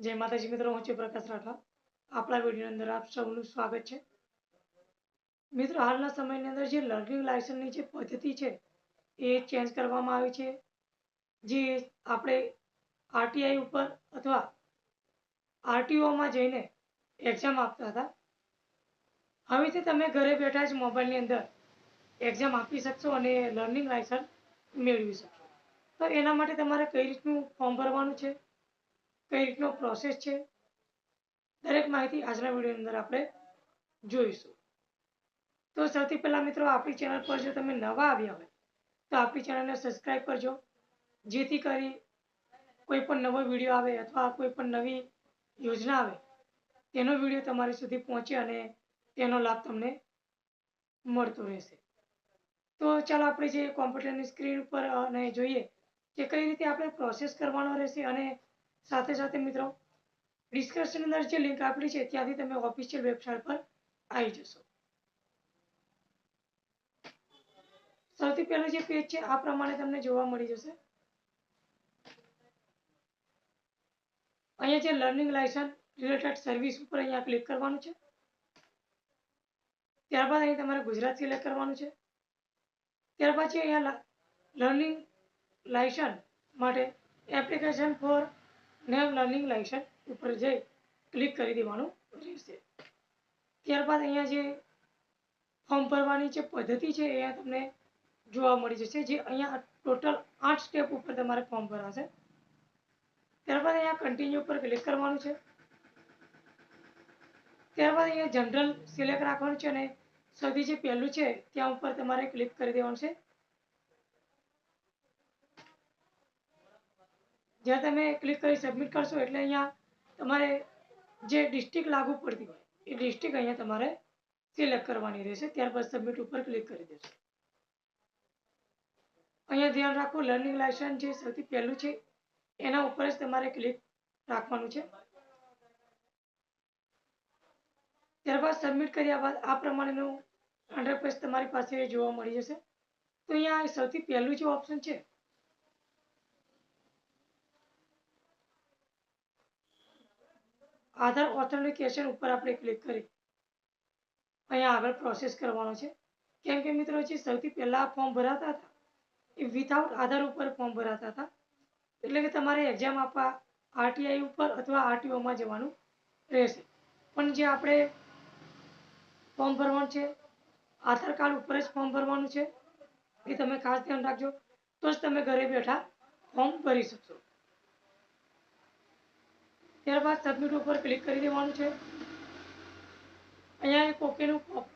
જય માતાજી મિત્રો, હું છું પ્રકાશ રાઠવા. આપણા વિડીયોની અંદર આપ સૌનું સ્વાગત છે. મિત્રો, હાલના સમયની અંદર જે લર્નિંગ લાયસન્સની જે પદ્ધતિ છે, એ ચેન્જ કરવામાં આવી છે. જે આપણે આરટીઆઈ ઉપર અથવા આરટીઓમાં જઈને એક્ઝામ આપતા હતા. હવેથી તમે ઘરે બેઠા જ મોબાઈલની અંદર એક્ઝામ આપી શકશો અને લર્નિંગ લાયસન્સ મેળવી શકશો. તો એના માટે તમારે કઈ રીતનું ફોર્મ ભરવાનું છે? કઈ રીતનો પ્રોસેસ છે? દરેક માહિતી આજના વિડીયોની અંદર આપણે જોઈશું. તો સૌથી પહેલાં મિત્રો, આપણી ચેનલ પર જો તમે નવા આવ્યા હોય, તો આપણી ચેનલને સબસ્ક્રાઈબ કરજો. જેથી કરી કોઈ પણ નવો વીડિયો આવે અથવા કોઈ પણ નવી યોજના આવે, તેનો વીડિયો તમારી સુધી પહોંચે અને તેનો લાભ તમને મળતો રહેશે. તો ચાલો આપણે જે કોમ્પ્યુટરની સ્ક્રીન ઉપર અને જોઈએ કે કઈ રીતે આપણે પ્રોસેસ કરવાનો રહેશે અને સાથે સાથે મિત્રો ડિસ્ક્રિપ્શન અંદર જે લિંક આપેલી છે, ત્યાંથી તમે ઓફિશિયલ વેબસાઇટ પર આવી જશો. સૌથી પહેલું જે પેજ છે, આ પ્રમાણે તમને જોવા મળી જશે. અહીંયા જે લર્નિંગ લાયસન્સ રિલેટેડ સર્વિસ ઉપર અહીંયા ક્લિક કરવાનું છે. ત્યારબાદ અહીં તમારે ગુજરાત સિલેક્ટ કરવાનું છે. ત્યાર પછી અહીંયા લર્નિંગ લાયસન્સ માટે application for new learning licence ઉપર જઈ ક્લિક કરી દેવાનું રહેશે. ત્યારબાદ અહીંયા જે ફોર્મ ભરવાની જે પદ્ધતિ છે, એ તમને જોવા મળી જશે, જે અહીંયા ટોટલ આઠ સ્ટેપ ઉપર તમારે ફોર્મ ભરાશે. ત્યારબાદ અહીંયા કન્ટિન્યુ ઉપર ક્લિક કરવાનું છે. ત્યારબાદ અહીંયા જનરલ સિલેક્ટ રાખવાનું છે અને સૌથી જે પહેલું છે, ત્યાં ઉપર તમારે ક્લિક કરી દેવાનું છે. જ્યાં તમે ક્લિક કરી સબમિટ કરશો એટલે અહીંયા તમારે જે ડિસ્ટ્રિક્ટ લાગુ પડતી હોય, એ ડિસ્ટ્રિક્ટ અહીંયા તમારે સિલેક્ટ કરવાની રહેશે. ત્યારબાદ સબમિટ ઉપર ક્લિક કરી દેશો. અહીંયા ધ્યાન રાખો લર્નિંગ લાયસન્સ જે સૌથી પહેલું છે, એના ઉપર જ તમારે ક્લિક રાખવાનું છે. ત્યારબાદ સબમિટ કર્યા બાદ આ પ્રમાણેનું હંડ્રેડ પેજ તમારી પાસે જોવા મળી જશે. તો અહીંયા સૌથી પહેલું જે ઓપ્શન છે આધાર ઓથેન્ટિકેશન ઉપર આપણે ક્લિક કરી અહીંયા આગળ પ્રોસેસ કરવાનો છે. કેમ કે મિત્રો જે સૌથી પહેલાં ફોર્મ ભરાતા હતા, એ વિથઆઉટ આધાર ઉપર ફોર્મ ભરાતા હતા. એટલે કે તમારે એક્ઝામ આપવા આરટીઆઈ ઉપર અથવા આરટીઓમાં જવાનું રહેશે. પણ જે આપણે ફોર્મ ભરવાનું છે, આધાર કાર્ડ ઉપર જ ફોર્મ ભરવાનું છે, એ તમે ખાસ ધ્યાન રાખજો. તો જ તમે ઘરે બેઠા ફોર્મ ભરી શકશો. ત્યારબાદ સબમિટ ઉપર ક્લિક કરી દેવાનું છે. અહીંયા એક ઓકેનું પોપ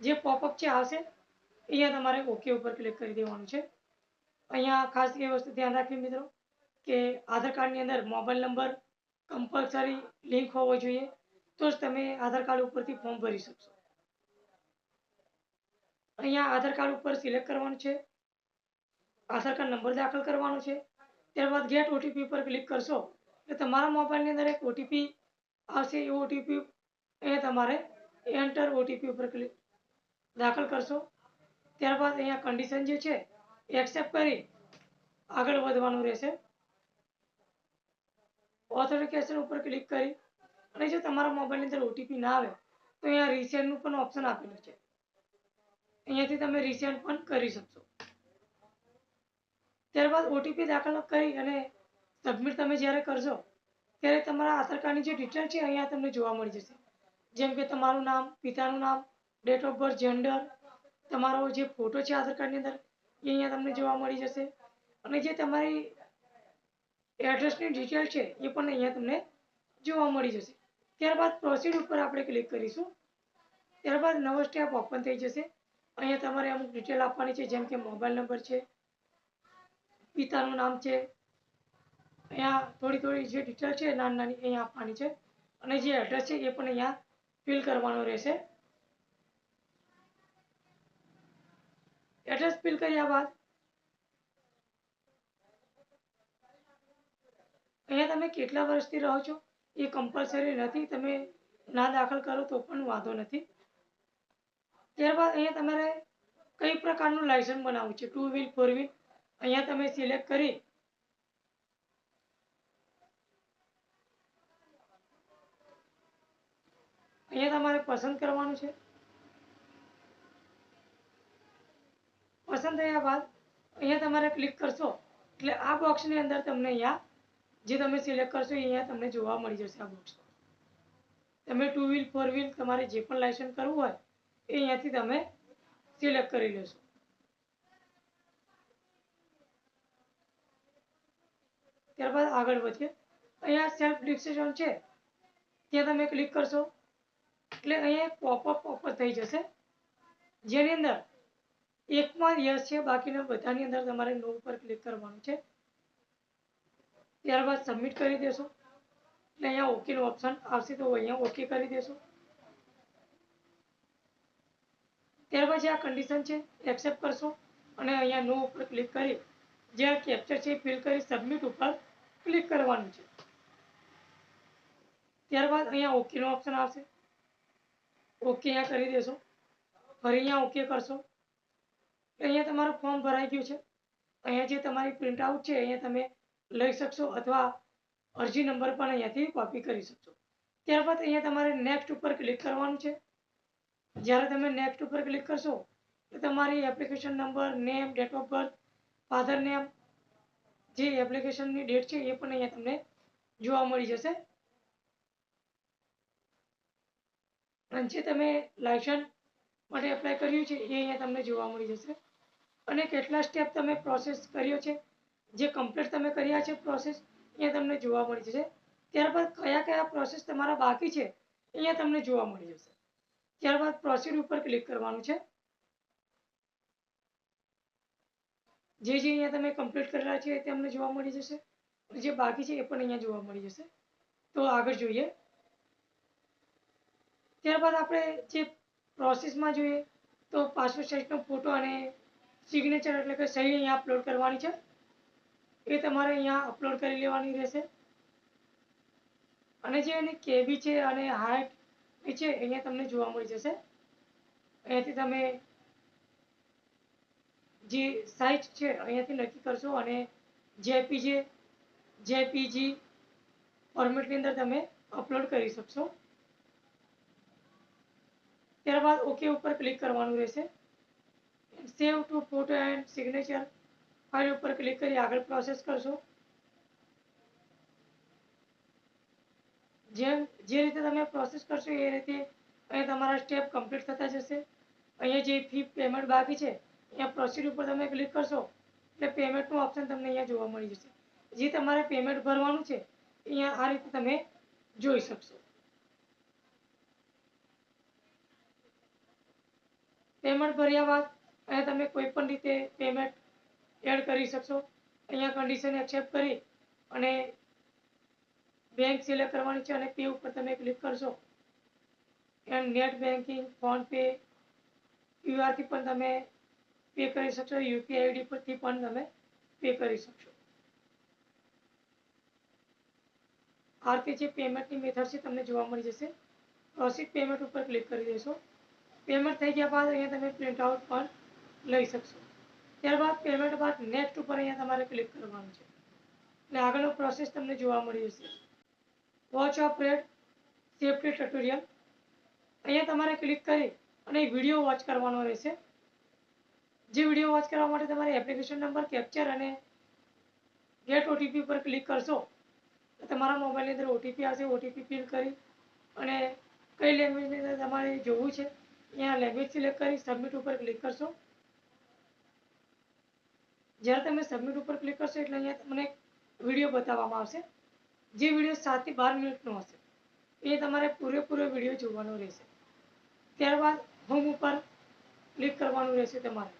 જે પોપઅપ છે આવશે અહીંયા તમારે ઓકે ઉપર ક્લિક કરી દેવાનું છે. અહીંયા ખાસ એ વસ્તુ ધ્યાન રાખવી મિત્રો કે આધાર કાર્ડની અંદર મોબાઈલ નંબર કમ્પલસરી લિંક હોવો જોઈએ, તો જ તમે આધાર કાર્ડ ઉપરથી ફોર્મ ભરી શકશો. અહીંયા આધાર કાર્ડ ઉપર સિલેક્ટ કરવાનું છે. આધાર કાર્ડ નંબર દાખલ કરવાનો છે. ત્યારબાદ ગેટ ઓટીપી પર ક્લિક કરશો. એટલે તમારા મોબાઈલની અંદર એક ઓટીપી આવશે, એ ઓટીપી એ તમારે એન્ટર ઓટીપી ઉપર ક્લિક દાખલ કરશો. ત્યારબાદ અહીંયા કન્ડિશન જે છે એક્સેપ્ટ કરી આગળ વધવાનું રહેશે. ઓથોરિકેશન ઉપર ક્લિક કરી અને જો તમારા મોબાઈલની અંદર ઓટીપી ના આવે, તો અહીંયા રિસેન્ટનું પણ ઓપ્શન આપેલું છે. અહીંયાથી તમે રિસેન્ટ પણ કરી શકશો. ત્યારબાદ ઓટીપી દાખલ કરી અને સબમિટ તમે જ્યારે કરશો, ત્યારે તમારા આધાર કાર્ડની જે ડિટેલ છે અહીંયા તમને જોવા મળી જશે. જેમ કે તમારું નામ, પિતાનું નામ ડેટ ઓફ બર્થ જેન્ડર તમારો જે ફોટો છે આધાર કાર્ડની અંદર, એ અહીંયા તમને જોવા મળી જશે. અને જે તમારી એડ્રેસની ડિટેલ છે, એ પણ અહીંયા તમને જોવા મળી જશે. ત્યારબાદ પ્રોસીડ ઉપર આપણે ક્લિક કરીશું. ત્યારબાદ નવો સ્ટેપ ઓપન થઈ જશે. અહીંયા તમારે અમુક ડિટેલ આપવાની છે, જેમ કે મોબાઈલ નંબર છે, પિતાનું નામ છે અહીંયા થોડી થોડી જે ડિટેલ છે નાની નાની અહીંયા આપવાની છે. અને જે એડ્રેસ છે એ પણ અહીંયા ફિલ કરવાનો રહેશે. એડ્રેસ ફિલ કર્યા બાદ અહીંયા તમે કેટલા વર્ષથી રહો છો એ કમ્પલસરી નથી. તમે ના દાખલ કરો તો પણ વાંધો નથી. ત્યારબાદ અહીંયા તમારે કઈ પ્રકારનું લાયસન્સ બનાવવું છે? ટુ વ્હીલ ફોર વ્હીલ અહીંયા તમે સિલેક્ટ કરી અહીંયા તમારે પસંદ કરવાનું છે? પસંદ થયા બાદ અહીંયા તમારે ક્લિક કરશો. એટલે આ બોક્સની અંદર તમને અહીંયા જે તમે સિલેક્ટ કરશો અહીંયા તમને જોવા મળી જશે આ બોક્સ તમે ટુ વ્હીલ ફોર વ્હીલ તમારે જે પણ લાયસન્સ કરવું હોય એ અહીંયાથી તમે સિલેક્ટ કરી લેશો. ત્યારબાદ આગળ વધીએ. અહીંયા સેલ્ફ ડિસ્ક્રિપ્શન છે. ત્યાં તમે ક્લિક કરશો. એટલે અહીંયા પોપઅપ પોપઅપ થઈ જશે. જેની અંદર એકમાં યસ છે, બાકીના બધાની અંદર તમારે નો ઉપર ક્લિક કરવાનું છે. ત્યારબાદ સબમિટ કરી દેશો. એટલે અહીંયા ઓકેનું ઓપ્શન આવશે તો અહીંયા ઓકે કરી દેશો. ત્યારબાદ જે આ કન્ડિશન છે એક્સેપ્ટ કરશો અને અહીંયા નો ઉપર ક્લિક કરી જે આ કેપ્ચર છે ફિલ કરી સબમિટ ઉપર ક્લિક કરવાનું છે. ત્યારબાદ અહીંયા ઓકેનો ઓપ્શન આવશે. ઓકે અહીંયા કરી દેશો. ફરી અહીંયા ઓકે કરશો. અહીંયા તમારું ફોર્મ ભરાઈ ગયું છે. અહીંયા જે તમારી પ્રિન્ટ આઉટ છે, અહીંયા તમે લઈ શકશો અથવા અરજી નંબર પણ અહીંયાથી કોપી કરી શકશો. ત્યારબાદ અહીંયા તમારે નેક્સ્ટ ઉપર ક્લિક કરવાનું છે. જ્યારે તમે નેક્સ્ટ ઉપર ક્લિક કરશો, તો તમારી application number name date of birth father name જે એપ્લિકેશનની ડેટ છે, એ પણ અહીંયા તમને જોવા મળી જશે. અને જે તમે લાયસન્સ માટે એપ્લાય કર્યું છે, એ અહીંયા તમને જોવા મળી જશે. અને કેટલા સ્ટેપ તમે પ્રોસેસ કર્યો છે, જે કમ્પ્લીટ તમે કર્યા છે પ્રોસેસ અહીંયા તમને જોવા મળી જશે. ત્યારબાદ કયા કયા પ્રોસેસ તમારા બાકી છે, અહીંયા તમને જોવા મળી જશે. ત્યારબાદ પ્રોસીડ ઉપર ક્લિક કરવાનું છે. જે જે અહીંયા તમે કમ્પ્લીટ કરેલા છે, એ તમને જોવા મળી જશે. જે બાકી છે, એ પણ અહીંયા જોવા મળી જશે. તો આગળ જોઈએ. ત્યારબાદ આપણે જે પ્રોસેસમાં જોઈએ તો પાસપોર્ટ સાઇઝનો ફોટો અને સિગ્નેચર એટલે કે સહી અહીંયા અપલોડ કરવાની છે. એ તમારે અહીંયા અપલોડ કરી લેવાની રહેશે. અને જે એની કેબી છે અને હાઇટ છે, અહીંયા તમને જોવા મળી જશે. અહીંયાથી તમે જે સાઇઝ છે, અહીંયાથી નક્કી કરશો અને જેપીજે જેપીજી ફોર્મેટની અંદર તમે અપલોડ કરી શકશો. ત્યારબાદ ઓકે ઉપર ક્લિક કરવાનું રહેશે. Save to photo and signature file ઉપર ક્લિક કરી આગળ પ્રોસેસ કરશો. જેમ જે રીતે તમે પ્રોસેસ કરશો એ રીતે અહીંયા તમારા સ્ટેપ કમ્પ્લીટ થતા જશે. અહીંયા જે ફી પેમેન્ટ બાકી છે, અહીંયા પ્રોસીડ ઉપર તમે ક્લિક કરશો, એટલે પેમેન્ટનું ઓપ્શન તમને અહીંયા જોવા મળી જશે. જે તમારે પેમેન્ટ ભરવાનું છે, અહીંયા આ રીતે તમે જોઈ શકશો. પેમેન્ટ ભર્યા બાદ અહીંયા તમે કોઈ પણ રીતે પેમેન્ટ એડ કરી શકશો. અહીંયા કન્ડિશન એક્સેપ્ટ કરી અને બેંક સિલેક્ટ કરવાની છે અને પે ઉપર તમે ક્લિક કરશો. એન્ડ નેટ બેન્કિંગ ફોનપે ક્યુઆરથી પણ તમે પે કરી શકશો. યુપીઆઈ આઈડી પરથી પણ તમે પે કરી શકશો. આ રીતે જે પેમેન્ટની મેથડ છે, તમને જોવા મળી જશે. પ્રોસીડ પેમેન્ટ ઉપર ક્લિક કરી દેશો. પેમેન્ટ થઈ ગયા બાદ અહીંયા તમે પ્રિન્ટ આઉટ પણ લઈ શકશો. ત્યારબાદ પેમેન્ટ બાદ નેક્સ્ટ ઉપર અહીંયા તમારે ક્લિક કરવાનું છે. એટલે આગળનો પ્રોસેસ તમને જોવા મળી જશે watch of road safety tutorial અહીંયા તમારે ક્લિક કરી અને વીડિયો વોચ કરવાનો રહેશે. જે વીડિયો વોચ કરવા માટે તમારે એપ્લિકેશન નંબર કેપ્ચર અને ગેટ ઓટીપી પર ક્લિક કરશો, તો તમારા મોબાઈલની અંદર ઓટીપી આવશે. ઓટીપી ફિલ કરી અને કઈ લેંગ્વેજની અંદર તમારે જોવું છે. અહીંયા લેંગ્વેજ સિલેક્ટ કરી સબમિટ ઉપર ક્લિક કરશો. જ્યારે તમે સબમિટ ઉપર ક્લિક કરશો એટલે અહીંયા તમને વીડિયો બતાવવામાં આવશે. જે વીડિયો સાતથી બાર મિનિટનો હશે. એ તમારે પૂરેપૂરો વીડિયો જોવાનો રહેશે. ત્યારબાદ હોમ ઉપર ક્લિક કરવાનું રહેશે તમારે.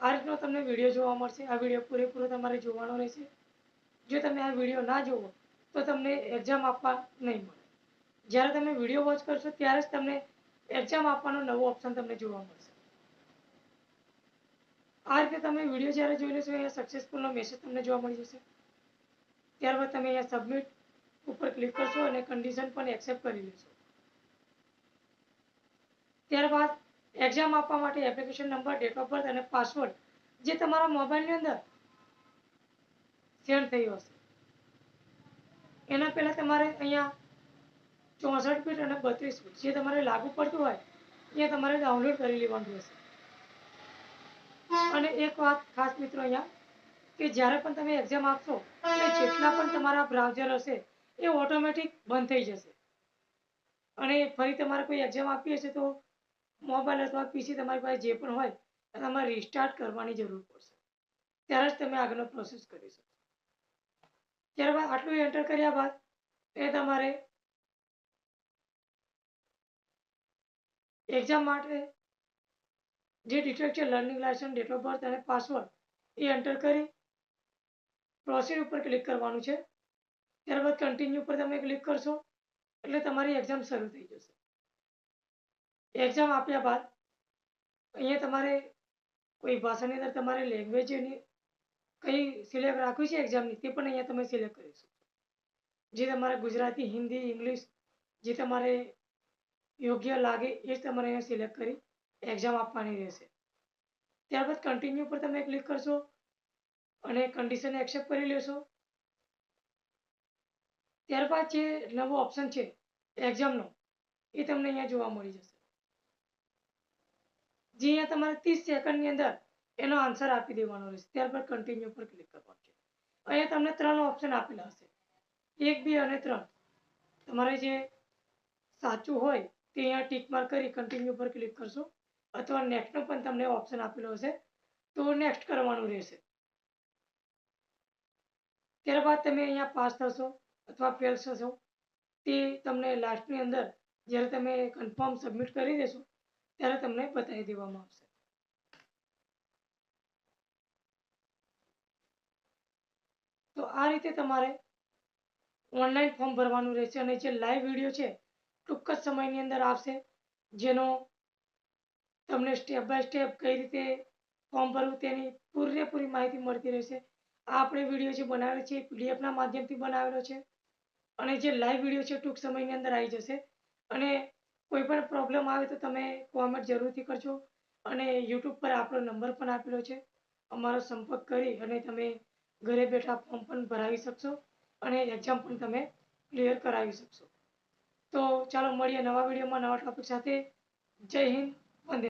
આ રીતનો તમને વીડિયો જોવા મળશે. આ વીડિયો પૂરેપૂરો તમારે જોવાનો રહેશે. જો તમે આ વીડિયો ના જુઓ તો તમને એક્ઝામ આપવા નહીં મળે. જ્યારે તમે વીડિયો વોચ કરશો ત્યારે જ તમને એક્ઝામ આપવાનો નવો ઓપ્શન તમને જોવા મળશે. આ રીતે તમે વીડિયો જ્યારે જોઈ લેશો અહીંયા સક્સેસફુલનો મેસેજ તમને જોવા મળી જશે. ત્યારબાદ તમે અહીંયા સબમિટ ઉપર ક્લિક કરશો અને કન્ડિશન પણ એક્સેપ્ટ કરી લેશો. ત્યારબાદ એક્ઝામ આપવા માટે application number date of birth અને પાસવર્ડ જે તમારા મોબાઈલની અંદર સેન્ડ થયો હશે. એના પહેલાં તમારે અહીંયા ચોસઠ ફીટ અને બત્રીસ ફીટ જે તમારે લાગુ પડતું હોય, એ તમારે ડાઉનલોડ કરી લેવાનું રહેશે. અને એક વાત ખાસ મિત્રો અહીંયા, કે જ્યારે પણ તમે એક્ઝામ આપશો, એ જેટલા પણ તમારા બ્રાઉઝર હશે, એ ઓટોમેટિક બંધ થઈ જશે. અને ફરી તમારે કોઈ એક્ઝામ આપી હશે તો મોબાઈલ અથવા પીસી તમારી પાસે જે પણ હોય તમારે રિસ્ટાર્ટ કરવાની જરૂર પડશે. ત્યારે જ તમે આગળનો પ્રોસેસ કરી શકો. ત્યારબાદ આટલું એન્ટર કર્યા બાદ, એ તમારે એક્ઝામ માટે જે ડિટેલ છે learning licence date of birth અને પાસવર્ડ એ એન્ટર કરી પ્રોસીડ ઉપર ક્લિક કરવાનું છે. ત્યારબાદ કન્ટિન્યુ પર તમે ક્લિક કરશો, એટલે તમારી એક્ઝામ શરૂ થઈ જશે. એક્ઝામ આપ્યા બાદ અહીંયા તમારે કોઈ ભાષાની અંદર તમારે લેંગ્વેજની કઈ સિલેક્ટ રાખવી છે એક્ઝામની તે પણ અહીંયા તમે સિલેક્ટ કરી શકો જે તમારે ગુજરાતી, હિન્દી ઇંગ્લિશ જે તમારે યોગ્ય લાગે એ જ તમારે અહીંયા સિલેક્ટ કરી એક્ઝામ આપવાની રહેશે. ત્યારબાદ કન્ટિન્યુ પર તમે ક્લિક કરશો અને કન્ડિશન એક્સેપ્ટ કરી લેશો. ત્યારબાદ જે નવો ઓપ્શન છે એક્ઝામનો એ તમને અહીંયા જોવા મળી જશે. જે અહીંયા તમારે ત્રીસ સેકન્ડની અંદર એનો આન્સર આપી દેવાનો રહેશે. ત્યારબાદ કન્ટિન્યુ પર ક્લિક કરવાનું છે. અહીંયા તમને ત્રણ ઓપ્શન આપેલા હશે. એક, બે અને ત્રણ. તમારે જે સાચું હોય તે અહીંયા ટીક માર્ક કરી કન્ટિન્યુ પર ક્લિક કરશો. અથવા નેક્સ્ટનો પણ તમને ઓપ્શન આપેલો હશે. તો નેક્સ્ટ કરવાનું રહેશે. ત્યારબાદ તમે અહીંયા પાસ થશો અથવા ફેલ થશો. તે તમને લાસ્ટની અંદર જ્યારે તમે કન્ફર્મ સબમિટ કરી દેશો, ત્યારે તમને બતાવી દેવામાં આવશે. તો આ રીતે તમારે ઓનલાઈન ફોર્મ ભરવાનું રહેશે. અને જે લાઈવ વીડિયો છે ટૂંક જ સમયની અંદર આવશે, જેનો તમને સ્ટેપ બાય સ્ટેપ કઈ રીતે ફોર્મ ભરવું તેની પૂરેપૂરી માહિતી મળતી રહેશે. આ આપણે વીડિયો જે બનાવેલો છે પીડીએફના માધ્યમથી બનાવેલો છે અને જે લાઈવ વીડિયો છે ટૂંક સમયની અંદર આવી જશે. અને કોઈ પણ પ્રોબ્લેમ આવે તો તમે કોમેન્ટ જરૂરથી કરજો અને યુટ્યુબ પર આપણો નંબર પણ આપેલો છે. અમારો સંપર્ક કરી અને તમે ઘરે બેઠા ફોર્મ પણ ભરાવી શકશો અને એક્ઝામ પણ તમે ક્લિયર કરાવી શકશો. તો ચાલો મળીએ નવા વિડીયોમાં નવા ટોપિક સાથે. જય હિન્દ.